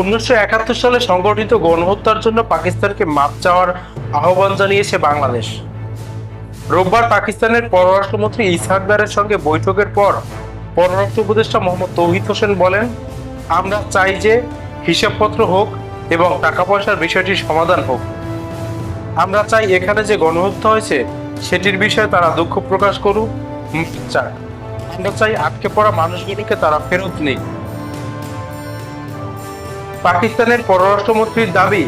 উনিশশো একাত্তর সালে সংগঠিত গণহত্যার জন্য পাকিস্তানকে মাপ চাওয়ার আহ্বান জানিয়েছে বাংলাদেশ। রোববার পাকিস্তানের পররাষ্ট্রমন্ত্রী ইসহাকদারের সঙ্গে বৈঠকের পর পররাষ্ট্র উপদেষ্টা মোহাম্মদ তৌহিদ হোসেন বলেন, আমরা চাই যে হিসাবপত্র হোক এবং টাকা পয়সার বিষয়টির সমাধান হোক। আমরা চাই এখানে যে গণহত্যা হয়েছে, সেটির বিষয়ে তারা দুঃখ প্রকাশ করুক চাক। আমরা চাই আটকে পড়া মানুষগুলিকে তারা ফেরত নেই পাকিস্তানের পররাষ্ট্রমন্ত্রীর দাবি,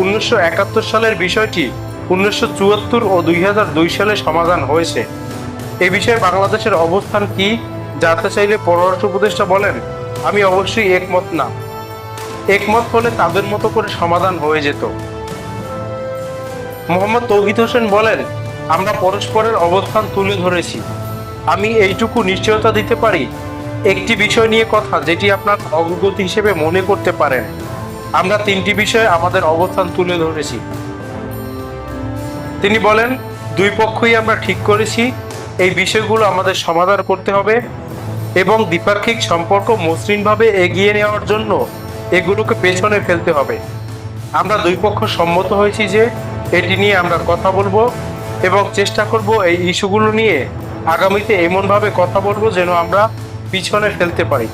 উনিশশো একাত্তর সালের বিষয়টি উনিশশো চুয়াত্তর ও দুই হাজার দুই সালে সমাধান হয়েছে। এ বিষয়ে বাংলাদেশের অবস্থান কি, জানতে চাইলে পররাষ্ট্র উপদেষ্টা বলেন, আমি অবশ্যই একমত না। একমত হলে তাদের মতো করে সমাধান হয়ে যেত। মোহাম্মদ তৌহিদ হোসেন বলেন, আমরা পরস্পরের অবস্থান তুলে ধরেছি। আমি এইটুকু নিশ্চয়তা দিতে পারি একটি বিষয় নিয়ে কথা যেটি আপনার অগ্রগতি হিসেবে মনে করতে পারেন। আমরা তিনটি বিষয়ে আমাদের অবস্থান তুলে ধরেছি। তিনি বলেন, দুই পক্ষই আমরা ঠিক করেছি, এই বিষয়গুলো আমাদের সমাধান করতে হবে এবং দ্বিপাক্ষিক সম্পর্ক মসৃণভাবে এগিয়ে নেওয়ার জন্য এগুলোকে পেছনে ফেলতে হবে। আমরা দুই পক্ষ সম্মত হয়েছি যে এটি নিয়ে আমরা কথা বলব এবং চেষ্টা করব এই ইস্যুগুলো নিয়ে আগামীতে এমনভাবে কথা বলব যেন আমরা পিছনে ফেলতে পারি।